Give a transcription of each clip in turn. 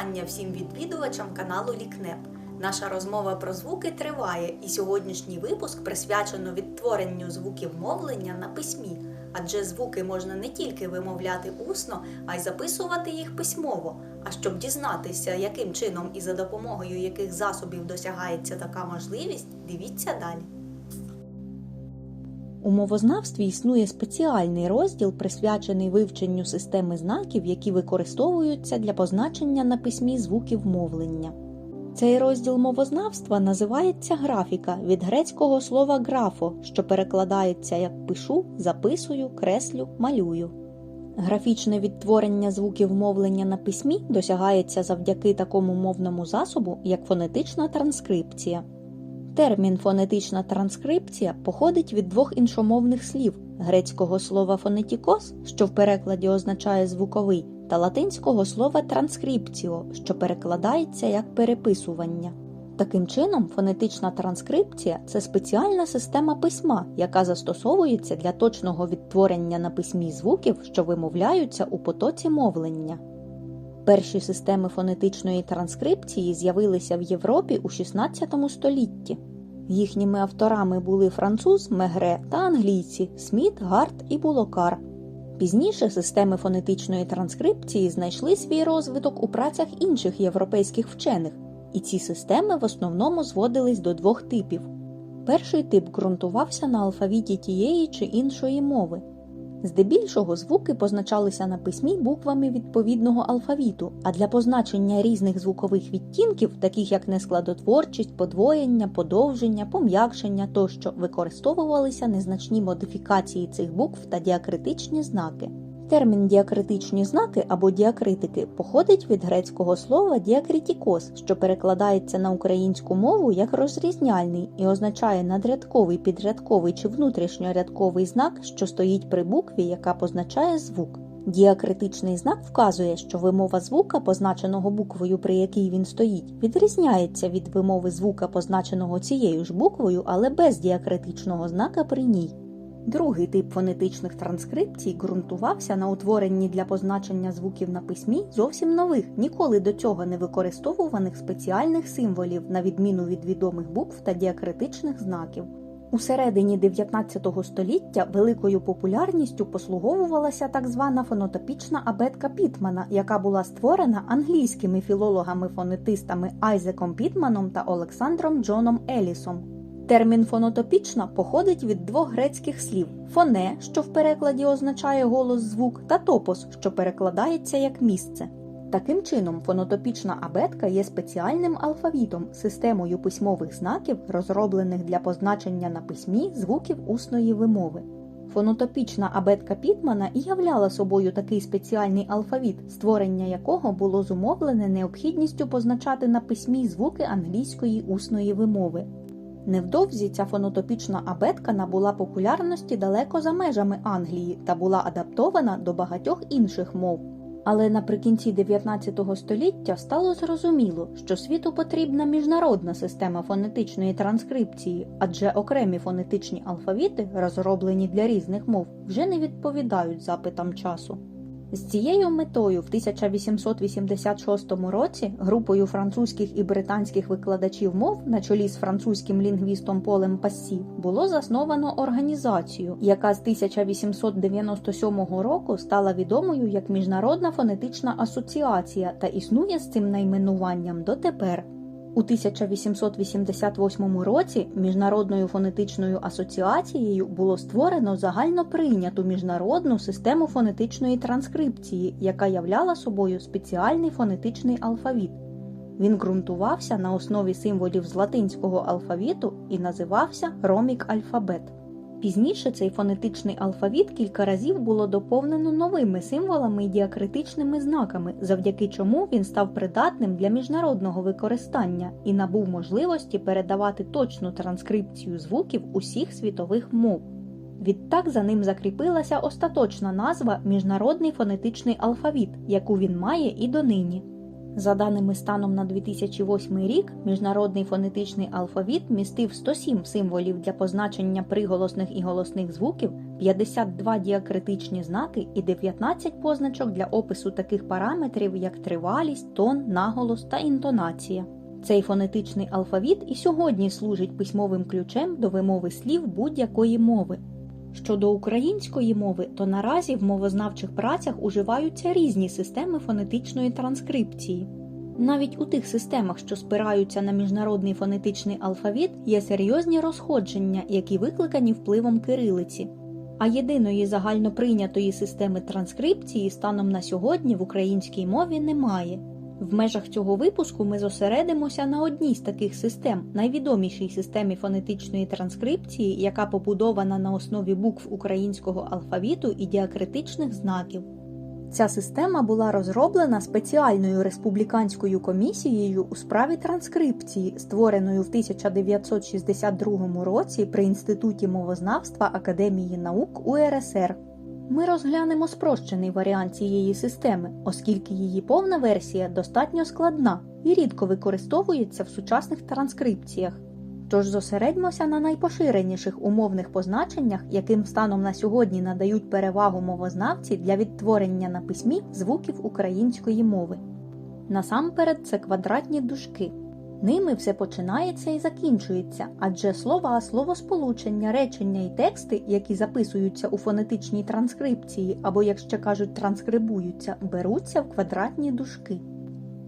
Вітання всім відвідувачам каналу Лікнеп. Наша розмова про звуки триває, і сьогоднішній випуск присвячено відтворенню звуків мовлення на письмі, адже звуки можна не тільки вимовляти усно, а й записувати їх письмово. А щоб дізнатися, яким чином і за допомогою яких засобів досягається така можливість, дивіться далі. У мовознавстві існує спеціальний розділ, присвячений вивченню системи знаків, які використовуються для позначення на письмі звуків мовлення. Цей розділ мовознавства називається графіка від грецького слова графо, що перекладається як пишу, записую, креслю, малюю. Графічне відтворення звуків мовлення на письмі досягається завдяки такому мовному засобу, як фонетична транскрипція. Термін фонетична транскрипція походить від двох іншомовних слів грецького слова фонетікос, що в перекладі означає звуковий, та латинського слова транскрипціо, що перекладається як переписування. Таким чином, фонетична транскрипція це спеціальна система письма, яка застосовується для точного відтворення на письмі звуків, що вимовляються у потоці мовлення. Перші системи фонетичної транскрипції з'явилися в Європі у XVI столітті. Їхніми авторами були француз Мегре та англійці Сміт, Гарт і Булокар. Пізніше системи фонетичної транскрипції знайшли свій розвиток у працях інших європейських вчених, і ці системи в основному зводились до двох типів. Перший тип ґрунтувався на алфавіті тієї чи іншої мови. Здебільшого звуки позначалися на письмі буквами відповідного алфавіту, а для позначення різних звукових відтінків, таких як нескладотворчість, подвоєння, подовження, пом'якшення тощо, використовувалися незначні модифікації цих букв та діакритичні знаки. Термін діакритичні знаки або діакритики походить від грецького слова діакритікос, що перекладається на українську мову як розрізняльний і означає надрядковий, підрядковий чи внутрішньорядковий знак, що стоїть при букві, яка позначає звук. Діакритичний знак вказує, що вимова звука, позначеного буквою, при якій він стоїть, відрізняється від вимови звука, позначеного цією ж буквою, але без діакритичного знака при ній. Другий тип фонетичних транскрипцій ґрунтувався на утворенні для позначення звуків на письмі зовсім нових, ніколи до цього не використовуваних спеціальних символів, на відміну від відомих букв та діакритичних знаків. У середині 19 століття великою популярністю послуговувалася так звана фонотопічна абетка Пітмана, яка була створена англійськими філологами-фонетистами Айзеком Пітманом та Олександром Джоном Елісом. Термін фонотопічна походить від двох грецьких слів: фоне, що в перекладі означає голос звук, та топос, що перекладається як місце. Таким чином, фонотопічна абетка є спеціальним алфавітом, системою письмових знаків, розроблених для позначення на письмі звуків усної вимови. Фонотопічна абетка Пітмана і являла собою такий спеціальний алфавіт, створення якого було зумовлене необхідністю позначати на письмі звуки англійської усної вимови. Невдовзі ця фонотопічна абетка набула популярності далеко за межами Англії та була адаптована до багатьох інших мов. Але наприкінці 19 століття стало зрозуміло, що світу потрібна міжнародна система фонетичної транскрипції, адже окремі фонетичні алфавіти, розроблені для різних мов, вже не відповідають запитам часу. З цією метою в 1886 році групою французьких і британських викладачів мов на чолі з французьким лінгвістом Полем Пассі було засновано організацію, яка з 1897 року стала відомою як Міжнародна фонетична асоціація та існує з цим найменуванням дотепер. У 1888 році Міжнародною фонетичною асоціацією було створено загально прийняту міжнародну систему фонетичної транскрипції, яка являла собою спеціальний фонетичний алфавіт. Він ґрунтувався на основі символів з латинського алфавіту і називався Ромік Альфабет. Пізніше цей фонетичний алфавіт кілька разів було доповнено новими символами і діакритичними знаками, завдяки чому він став придатним для міжнародного використання і набув можливості передавати точну транскрипцію звуків усіх світових мов. Відтак за ним закріпилася остаточна назва Міжнародний фонетичний алфавіт, яку він має і донині. За даними станом на 2008 рік, міжнародний фонетичний алфавіт містив 107 символів для позначення приголосних і голосних звуків, 52 діакритичні знаки і 19 позначок для опису таких параметрів, як тривалість, тон, наголос та інтонація. Цей фонетичний алфавіт і сьогодні служить письмовим ключем до вимови слів будь-якої мови. Щодо української мови, то наразі в мовознавчих працях уживаються різні системи фонетичної транскрипції. Навіть у тих системах, що спираються на міжнародний фонетичний алфавіт, є серйозні розходження, які викликані впливом кирилиці. А єдиної загальноприйнятої системи транскрипції станом на сьогодні в українській мові немає. В межах цього випуску ми зосередимося на одній з таких систем, найвідомішій системі фонетичної транскрипції, яка побудована на основі букв українського алфавіту і діакритичних знаків. Ця система була розроблена спеціальною республіканською комісією у справі транскрипції, створеною в 1962 році при Інституті мовознавства Академії наук УРСР. Ми розглянемо спрощений варіант цієї системи, оскільки її повна версія достатньо складна і рідко використовується в сучасних транскрипціях. Тож зосередьмося на найпоширеніших умовних позначеннях, яким станом на сьогодні надають перевагу мовознавці для відтворення на письмі звуків української мови. Насамперед це квадратні дужки. Ними все починається і закінчується, адже слова, словосполучення, речення і тексти, які записуються у фонетичній транскрипції, або, як ще кажуть, транскрибуються, беруться в квадратні дужки.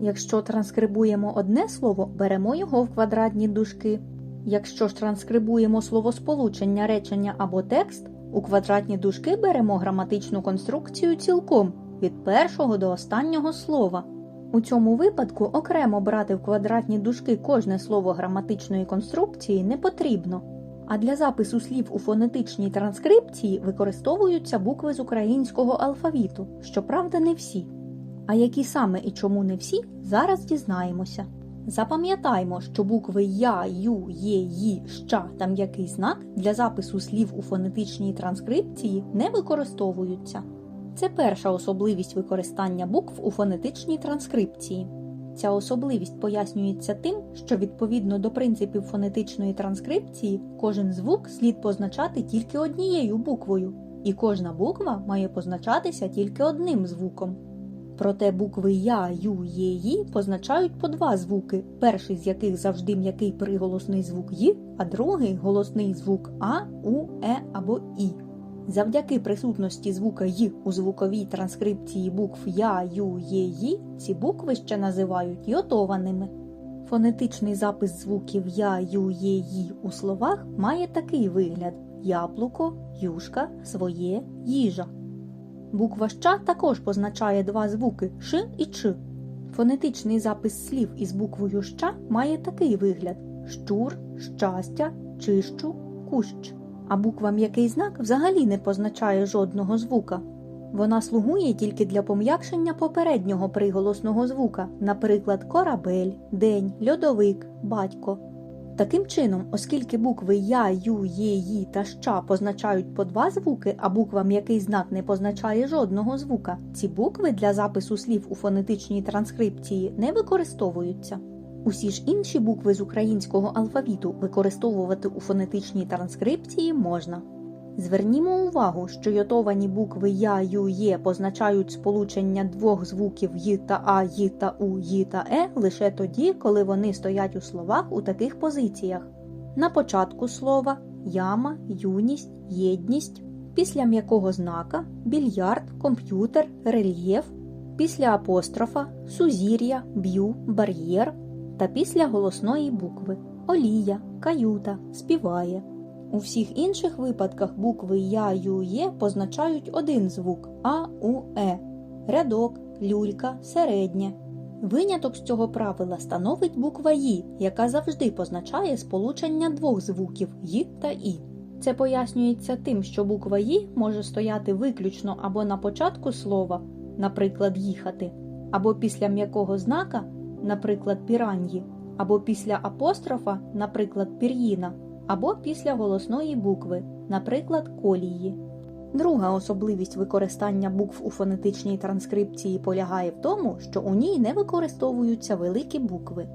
Якщо транскрибуємо одне слово, беремо його в квадратні дужки. Якщо ж транскрибуємо словосполучення, речення або текст, у квадратні дужки беремо граматичну конструкцію цілком від першого до останнього слова. У цьому випадку окремо брати в квадратні дужки кожне слово граматичної конструкції не потрібно. А для запису слів у фонетичній транскрипції використовуються букви з українського алфавіту, щоправда, не всі. А які саме і чому не всі, зараз дізнаємося. Запам'ятаймо, що букви Я, Ю, Є, Ї, Ща та м'який знак для запису слів у фонетичній транскрипції не використовуються. Це перша особливість використання букв у фонетичній транскрипції. Ця особливість пояснюється тим, що відповідно до принципів фонетичної транскрипції кожен звук слід позначати тільки однією буквою, і кожна буква має позначатися тільки одним звуком. Проте букви Я, Ю, Є, Ї позначають по два звуки, перший з яких завжди м'який приголосний звук Й, а другий голосний звук А, У, Е або І. Завдяки присутності звука Й у звуковій транскрипції букв Я, Ю, Є, Ї ці букви ще називають йотованими. Фонетичний запис звуків Я, Ю, Є, Ї у словах має такий вигляд: яблуко, юшка, своє, їжа. Буква Щ також позначає два звуки Ш і Ч. Фонетичний запис слів із буквою Щ має такий вигляд: щур, щастя, чищу, кущ. А буква м'який знак взагалі не позначає жодного звука. Вона слугує тільки для пом'якшення попереднього приголосного звука, наприклад, корабель, день, льодовик, батько. Таким чином, оскільки букви Я, Ю, Є, Ї та Ща позначають по два звуки, а буква м'який знак не позначає жодного звука, ці букви для запису слів у фонетичній транскрипції не використовуються. Усі ж інші букви з українського алфавіту використовувати у фонетичній транскрипції можна. Звернімо увагу, що йотовані букви Я, Ю, Є позначають сполучення двох звуків Й та А, Й та У, Й та Е лише тоді, коли вони стоять у словах у таких позиціях. На початку слова яма, юність, єдність, після м'якого знака, більярд, комп'ютер, рельєф, після апострофа, сузір'я, б'ю, бар'єр та після голосної букви олія, каюта, співає. У всіх інших випадках букви Я, Ю, Є позначають один звук А, У, Е, рядок, люлька, середнє. Виняток з цього правила становить буква І, яка завжди позначає сполучення двох звуків Й та І. Це пояснюється тим, що буква І може стояти виключно або на початку слова, наприклад, їхати, або після м'якого знака, наприклад, піран'ї, або після апострофа, наприклад, пір'їна або після голосної букви, наприклад, колії. Друга особливість використання букв у фонетичній транскрипції полягає в тому, що у ній не використовуються великі букви.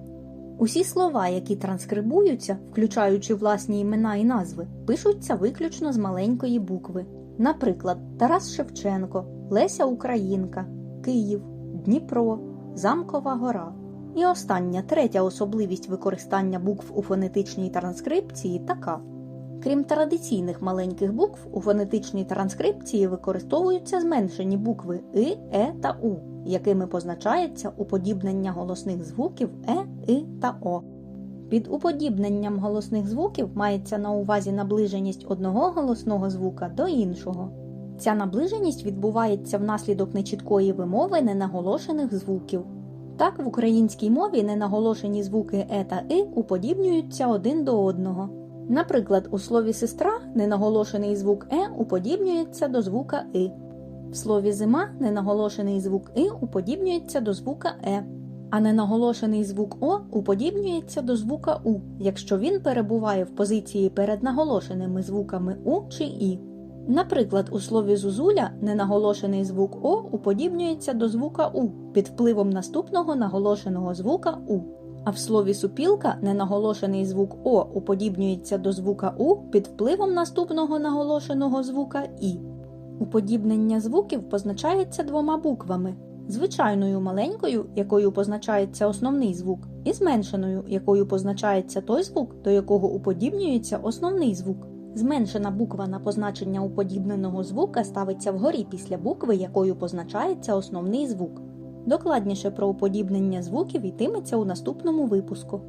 Усі слова, які транскрибуються, включаючи власні імена і назви, пишуться виключно з маленької букви. Наприклад, Тарас Шевченко, Леся Українка, Київ, Дніпро, Замкова Гора. І остання третя особливість використання букв у фонетичній транскрипції така. Крім традиційних маленьких букв, у фонетичній транскрипції використовуються зменшені букви И, Е та У, якими позначається уподібнення голосних звуків Е, И та О. Під уподібненням голосних звуків мається на увазі наближеність одного голосного звука до іншого. Ця наближеність відбувається внаслідок нечіткої вимови ненаголошених звуків. Так, в українській мові ненаголошені звуки Е та И уподібнюються один до одного. Наприклад, у слові сестра ненаголошений звук Е уподібнюється до звука И. В слові зима ненаголошений звук И уподібнюється до звука Е, а ненаголошений звук О уподібнюється до звука У, якщо він перебуває в позиції перед наголошеними звуками У чи І. Наприклад, у слові зузуля ненаголошений звук О уподібнюється до звука У під впливом наступного наголошеного звука У. А в слові супілка ненаголошений звук О уподібнюється до звука У під впливом наступного наголошеного звука І. Уподібнення звуків позначається двома буквами: звичайною маленькою, якою позначається основний звук, і зменшеною, якою позначається той звук, до якого уподібнюється основний звук. Зменшена буква на позначення уподібненого звука ставиться вгорі після букви, якою позначається основний звук. Докладніше про уподібнення звуків йтиметься у наступному випуску.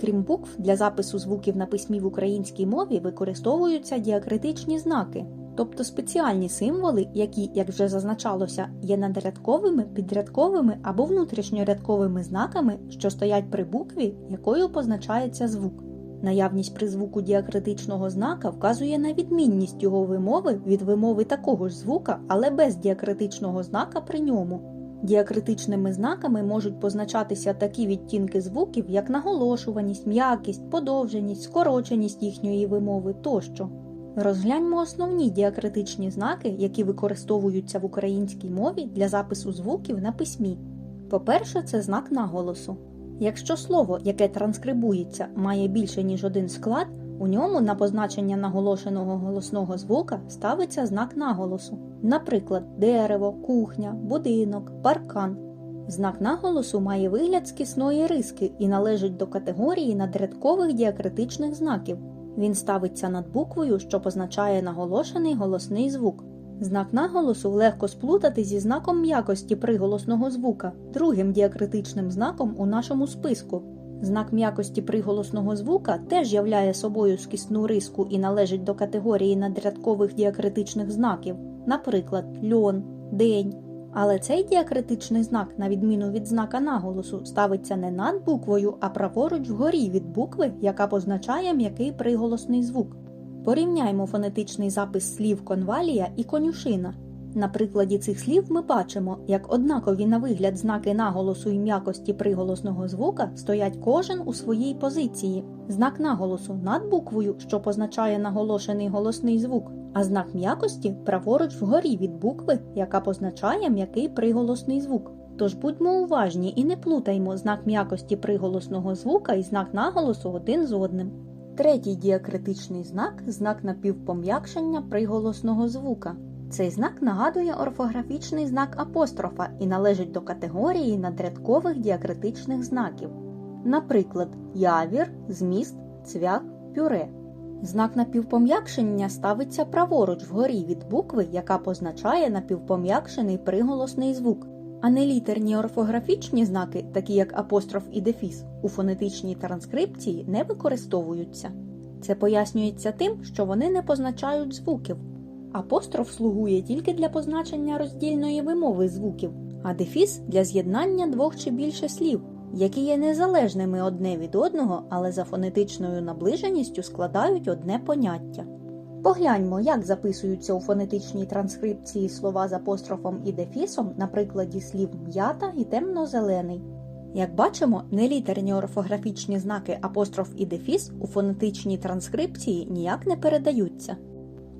Крім букв, для запису звуків на письмі в українській мові використовуються діакритичні знаки, тобто спеціальні символи, які, як вже зазначалося, є надрядковими, підрядковими або внутрішньорядковими знаками, що стоять при букві, якою позначається звук. Наявність при звуку діакритичного знака вказує на відмінність його вимови від вимови такого ж звука, але без діакритичного знака при ньому. Діакритичними знаками можуть позначатися такі відтінки звуків, як наголошуваність, м'якість, подовженість, скороченість їхньої вимови тощо. Розгляньмо основні діакритичні знаки, які використовуються в українській мові для запису звуків на письмі. По-перше, це знак наголосу. Якщо слово, яке транскрибується, має більше ніж один склад, у ньому на позначення наголошеного голосного звука ставиться знак наголосу, наприклад, дерево, кухня, будинок, паркан. Знак наголосу має вигляд скісної риски і належить до категорії надрядкових діакритичних знаків. Він ставиться над буквою, що позначає наголошений голосний звук. Знак наголосу легко сплутати зі знаком м'якості приголосного звука, другим діакритичним знаком у нашому списку. Знак м'якості приголосного звука теж являє собою скісну риску і належить до категорії надрядкових діакритичних знаків, наприклад, льон, день. Але цей діакритичний знак, на відміну від знака наголосу, ставиться не над буквою, а праворуч вгорі від букви, яка позначає м'який приголосний звук. Порівняймо фонетичний запис слів конвалія і конюшина. На прикладі цих слів ми бачимо, як однакові на вигляд знаки наголосу і м'якості приголосного звука стоять кожен у своїй позиції. Знак наголосу над буквою, що позначає наголошений голосний звук, а знак м'якості праворуч вгорі від букви, яка позначає м'який приголосний звук. Тож будьмо уважні і не плутаймо знак м'якості приголосного звука і знак наголосу один з одним. Третій діакритичний знак знак напівпом'якшення приголосного звука. Цей знак нагадує орфографічний знак апострофа і належить до категорії надрядкових діакритичних знаків. Наприклад, явір, зміст, цвях, пюре. Знак напівпом'якшення ставиться праворуч вгорі від букви, яка позначає напівпом'якшений приголосний звук. А нелітерні орфографічні знаки, такі як апостроф і дефіс, у фонетичній транскрипції не використовуються. Це пояснюється тим, що вони не позначають звуків. Апостроф слугує тільки для позначення роздільної вимови звуків, а дефіс для з'єднання двох чи більше слів, які є незалежними одне від одного, але за фонетичною наближеністю складають одне поняття. Погляньмо, як записуються у фонетичній транскрипції слова з апострофом і дефісом на прикладі слів м'ята і темно-зелений. Як бачимо, нелітерні орфографічні знаки апостроф і дефіс у фонетичній транскрипції ніяк не передаються.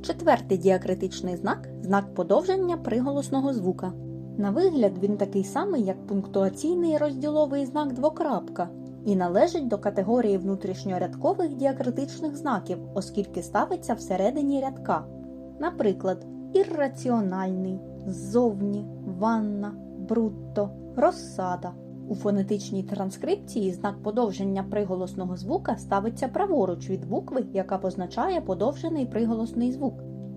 Четвертий діакритичний знак знак подовження приголосного звука. На вигляд він такий самий, як пунктуаційний розділовий знак двокрапка, і належить до категорії внутрішньорядкових діакритичних знаків, оскільки ставиться всередині рядка. Наприклад, ірраціональний, ззовні, ванна, брутто, розсада. У фонетичній транскрипції знак подовження приголосного звука ставиться праворуч від букви, яка позначає подовжений приголосний звук.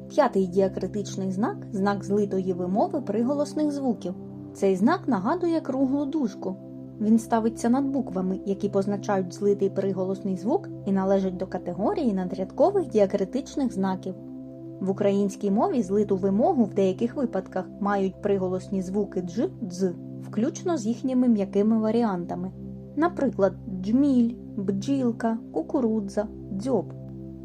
П'ятий діакритичний знак знак злитої вимови приголосних звуків. Цей знак нагадує круглу дужку. Він ставиться над буквами, які позначають злитий приголосний звук і належать до категорії надрядкових діакритичних знаків. В українській мові злиту вимогу в деяких випадках мають приголосні звуки дж, дз, включно з їхніми м'якими варіантами. Наприклад, джміль, бджілка, кукурудза, дзьоб.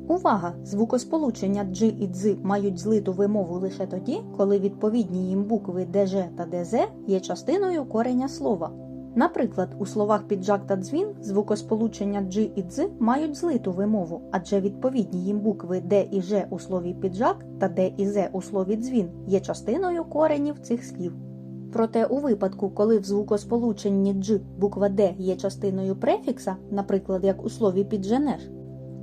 Увага! Звукосполучення дж і дз мають злиту вимову лише тоді, коли відповідні їм букви ДЖ та ДЗ є частиною кореня слова. Наприклад, у словах піджак та дзвін звукосполучення дж і дз мають злиту вимову, адже відповідні їм букви Д і Ж у слові піджак та Д і З у слові дзвін є частиною коренів цих слів. Проте у випадку, коли в звукосполученні дж буква Д є частиною префікса, наприклад, як у слові підженеш,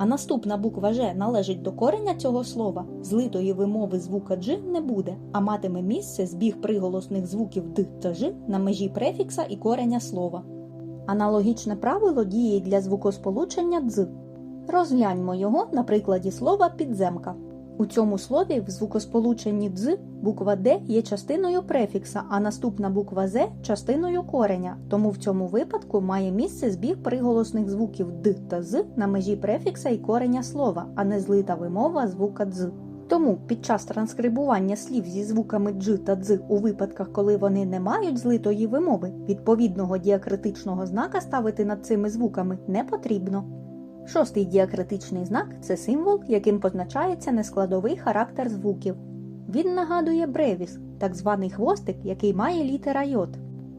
а наступна буква Ж належить до кореня цього слова, злитої вимови звука Дж не буде, а матиме місце збіг приголосних звуків Д та Ж на межі префікса і кореня слова. Аналогічне правило діє для звукосполучення дз. Розгляньмо його на прикладі слова підземка. У цьому слові в звукосполученні дз буква Д є частиною префікса, а наступна буква З частиною кореня, тому в цьому випадку має місце збіг приголосних звуків Д та З на межі префікса і кореня слова, а не злита вимова звука дз. Тому під час транскрибування слів зі звуками дж та дз у випадках, коли вони не мають злитої вимови, відповідного діакритичного знака ставити над цими звуками не потрібно. Шостий діакритичний знак це символ, яким позначається нескладовий характер звуків. Він нагадує бревіс, так званий хвостик, який має літера йод.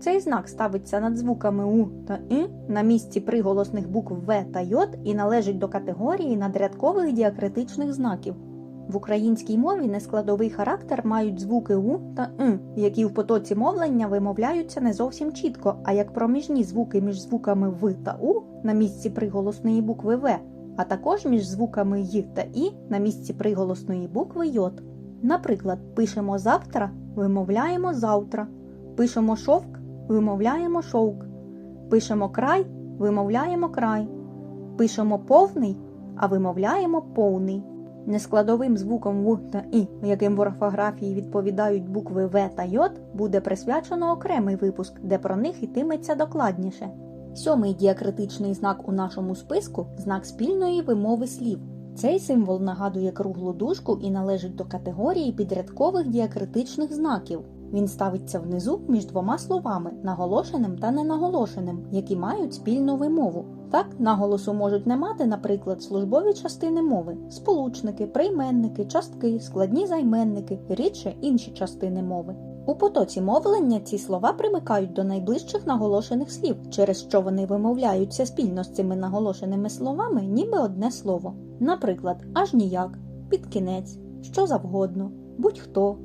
Цей знак ставиться над звуками У та И на місці приголосних букв В та йод і належить до категорії надрядкових діакритичних знаків. В українській мові нескладовий характер мають звуки У та И, які в потоці мовлення вимовляються не зовсім чітко, а як проміжні звуки між звуками В та У на місці приголосної букви В, а також між звуками Й та І на місці приголосної букви Й. Наприклад, пишемо завтра, вимовляємо завтра, пишемо шовк, вимовляємо шовк, пишемо край, вимовляємо край, пишемо повний, а вимовляємо повний. Нескладовим звуком В та І, яким в орфографії відповідають букви В та Й, буде присвячено окремий випуск, де про них йтиметься докладніше. Сьомий діакритичний знак у нашому списку знак спільної вимови слів. Цей символ нагадує круглу дужку і належить до категорії підрядкових діакритичних знаків. Він ставиться внизу між двома словами, наголошеним та ненаголошеним, які мають спільну вимову. Так, наголосу можуть не мати, наприклад, службові частини мови, сполучники, прийменники, частки, складні займенники, рідше інші частини мови. У потоці мовлення ці слова примикають до найближчих наголошених слів, через що вони вимовляються спільно з цими наголошеними словами, ніби одне слово. Наприклад, аж ніяк, під кінець, що завгодно, будь-хто,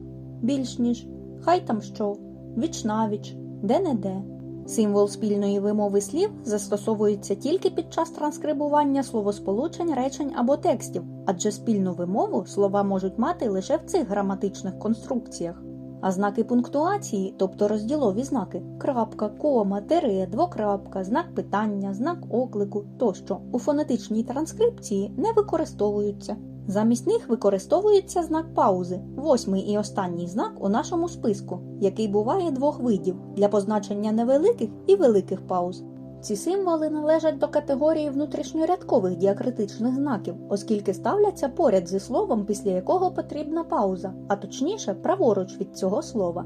більш ніж, хай там що, вічнавіч, де-не-де. Символ спільної вимови слів застосовується тільки під час транскрибування словосполучень, речень або текстів, адже спільну вимову слова можуть мати лише в цих граматичних конструкціях. А знаки пунктуації, тобто розділові знаки крапка, кома, тире, двокрапка, знак питання, знак оклику тощо у фонетичній транскрипції не використовуються. Замість них використовується знак паузи, восьмий і останній знак у нашому списку, який буває двох видів для позначення невеликих і великих пауз. Ці символи належать до категорії внутрішньорядкових діакритичних знаків, оскільки ставляться поряд зі словом, після якого потрібна пауза, а точніше праворуч від цього слова.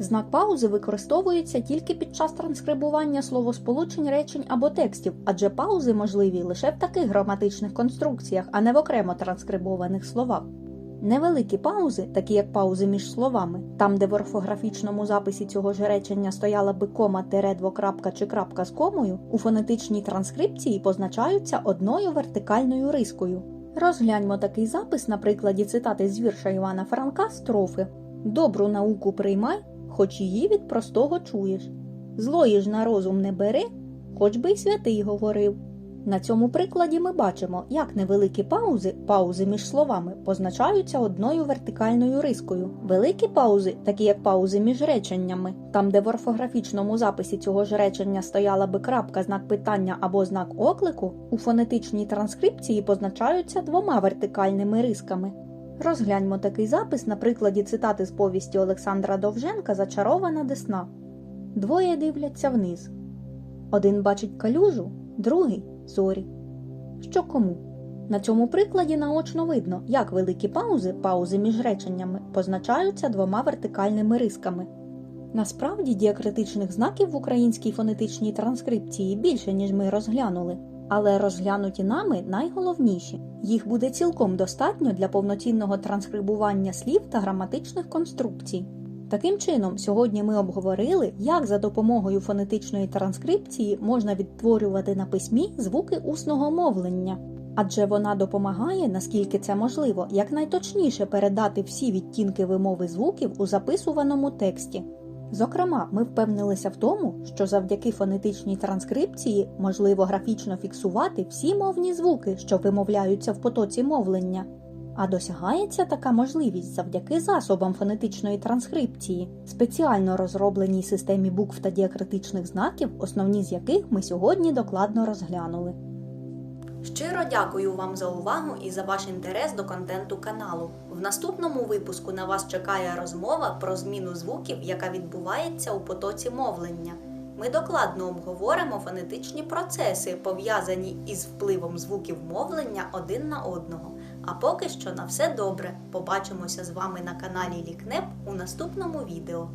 Знак паузи використовується тільки під час транскрибування словосполучень, речень або текстів, адже паузи можливі лише в таких граматичних конструкціях, а не в окремо транскрибованих словах. Невеликі паузи, такі як паузи між словами, там, де в орфографічному записі цього ж речення стояла би кома, тире, двокрапка чи крапка з комою, у фонетичній транскрипції позначаються одною вертикальною рискою. Розгляньмо такий запис на прикладі цитати з вірша Івана Франка строфи Добру науку приймай, хоч її від простого чуєш. Злої ж на розум не бери, хоч би й святий говорив. На цьому прикладі ми бачимо, як невеликі паузи, паузи між словами, позначаються одною вертикальною рискою. Великі паузи, такі як паузи між реченнями, там, де в орфографічному записі цього ж речення стояла би крапка, знак питання або знак оклику, у фонетичній транскрипції позначаються двома вертикальними рисками. Розгляньмо такий запис на прикладі цитати з повісті Олександра Довженка Зачарована десна. Двоє дивляться вниз. Один бачить калюжу, другий зорі. Що кому? На цьому прикладі наочно видно, як великі паузи, паузи між реченнями, позначаються двома вертикальними рисками. Насправді діакритичних знаків в українській фонетичній транскрипції більше, ніж ми розглянули, але розглянуті нами найголовніші. Їх буде цілком достатньо для повноцінного транскрибування слів та граматичних конструкцій. Таким чином, сьогодні ми обговорили, як за допомогою фонетичної транскрипції можна відтворювати на письмі звуки усного мовлення, адже вона допомагає, наскільки це можливо, якнайточніше передати всі відтінки вимови звуків у записуваному тексті. Зокрема, ми впевнилися в тому, що завдяки фонетичній транскрипції можливо графічно фіксувати всі мовні звуки, що вимовляються в потоці мовлення. А досягається така можливість завдяки засобам фонетичної транскрипції, спеціально розробленій системі букв та діакритичних знаків, основні з яких ми сьогодні докладно розглянули. Щиро дякую вам за увагу і за ваш інтерес до контенту каналу. В наступному випуску на вас чекає розмова про зміну звуків, яка відбувається у потоці мовлення. Ми докладно обговоримо фонетичні процеси, пов'язані із впливом звуків мовлення один на одного. А поки що на все добре. Побачимося з вами на каналі Лікнеп у наступному відео.